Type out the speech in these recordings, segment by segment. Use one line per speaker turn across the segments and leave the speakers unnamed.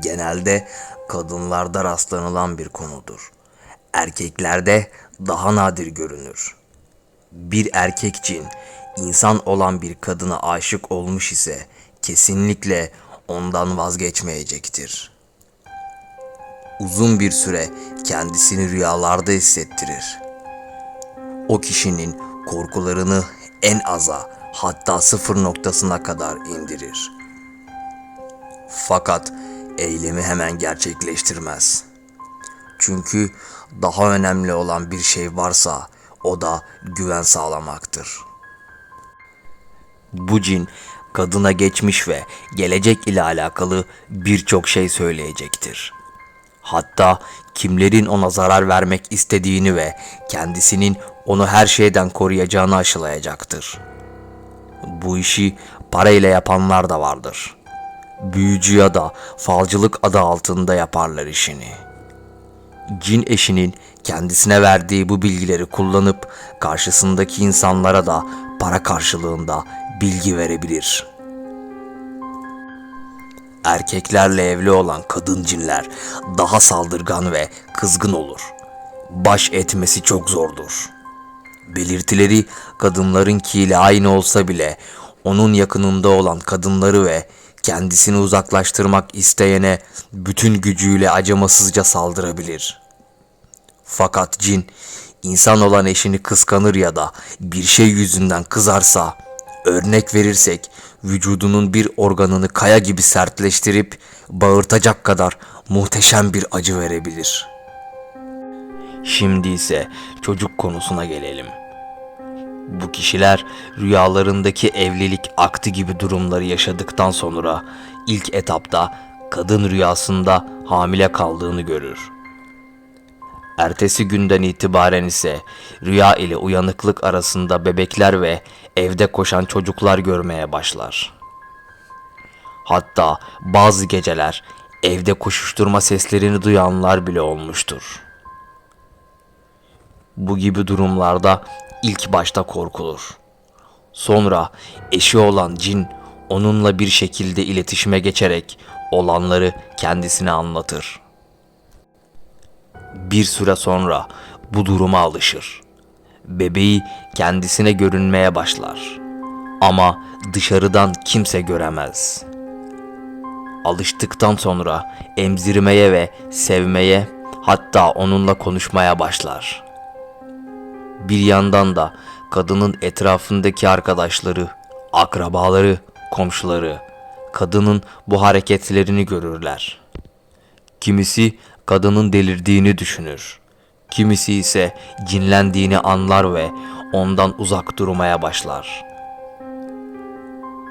genelde kadınlarda rastlanılan bir konudur. Erkeklerde daha nadir görünür. Bir erkek cin insan olan bir kadına aşık olmuş ise kesinlikle ondan vazgeçmeyecektir. Uzun bir süre kendisini rüyalarda hissettirir. O kişinin korkularını en aza hatta sıfır noktasına kadar indirir. Fakat eylemi hemen gerçekleştirmez. Çünkü daha önemli olan bir şey varsa o da güven sağlamaktır. Bu cin kadına geçmiş ve gelecek ile alakalı birçok şey söyleyecektir. Hatta kimlerin ona zarar vermek istediğini ve kendisinin onu her şeyden koruyacağını aşılayacaktır. Bu işi parayla yapanlar da vardır. Büyücü ya da falcılık adı altında yaparlar işini. Cin eşinin kendisine verdiği bu bilgileri kullanıp karşısındaki insanlara da para karşılığında bilgi verebilir. Erkeklerle evli olan kadın cinler daha saldırgan ve kızgın olur. Baş etmesi çok zordur. Belirtileri kadınlarınkiyle aynı olsa bile onun yakınında olan kadınları ve kendisini uzaklaştırmak isteyene bütün gücüyle acımasızca saldırabilir. Fakat cin insan olan eşini kıskanır ya da bir şey yüzünden kızarsa örnek verirsek vücudunun bir organını kaya gibi sertleştirip bağırtacak kadar muhteşem bir acı verebilir. Şimdi ise çocuk konusuna gelelim. Bu kişiler rüyalarındaki evlilik aktı gibi durumları yaşadıktan sonra ilk etapta kadın rüyasında hamile kaldığını görür. Ertesi günden itibaren ise rüya ile uyanıklık arasında bebekler ve evde koşan çocuklar görmeye başlar. Hatta bazı geceler evde koşuşturma seslerini duyanlar bile olmuştur. Bu gibi durumlarda ilk başta korkulur. Sonra eşi olan cin onunla bir şekilde iletişime geçerek olanları kendisine anlatır. Bir süre sonra bu duruma alışır. Bebeği kendisine görünmeye başlar. Ama dışarıdan kimse göremez. Alıştıktan sonra emzirmeye ve sevmeye hatta onunla konuşmaya başlar. Bir yandan da kadının etrafındaki arkadaşları, akrabaları, komşuları kadının bu hareketlerini görürler. Kimisi kadının delirdiğini düşünür. Kimisi ise cinlendiğini anlar ve ondan uzak durmaya başlar.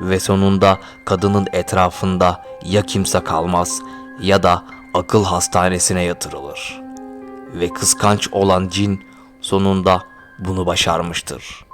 Ve sonunda kadının etrafında ya kimse kalmaz ya da akıl hastanesine yatırılır. Ve kıskanç olan cin sonunda bunu başarmıştır.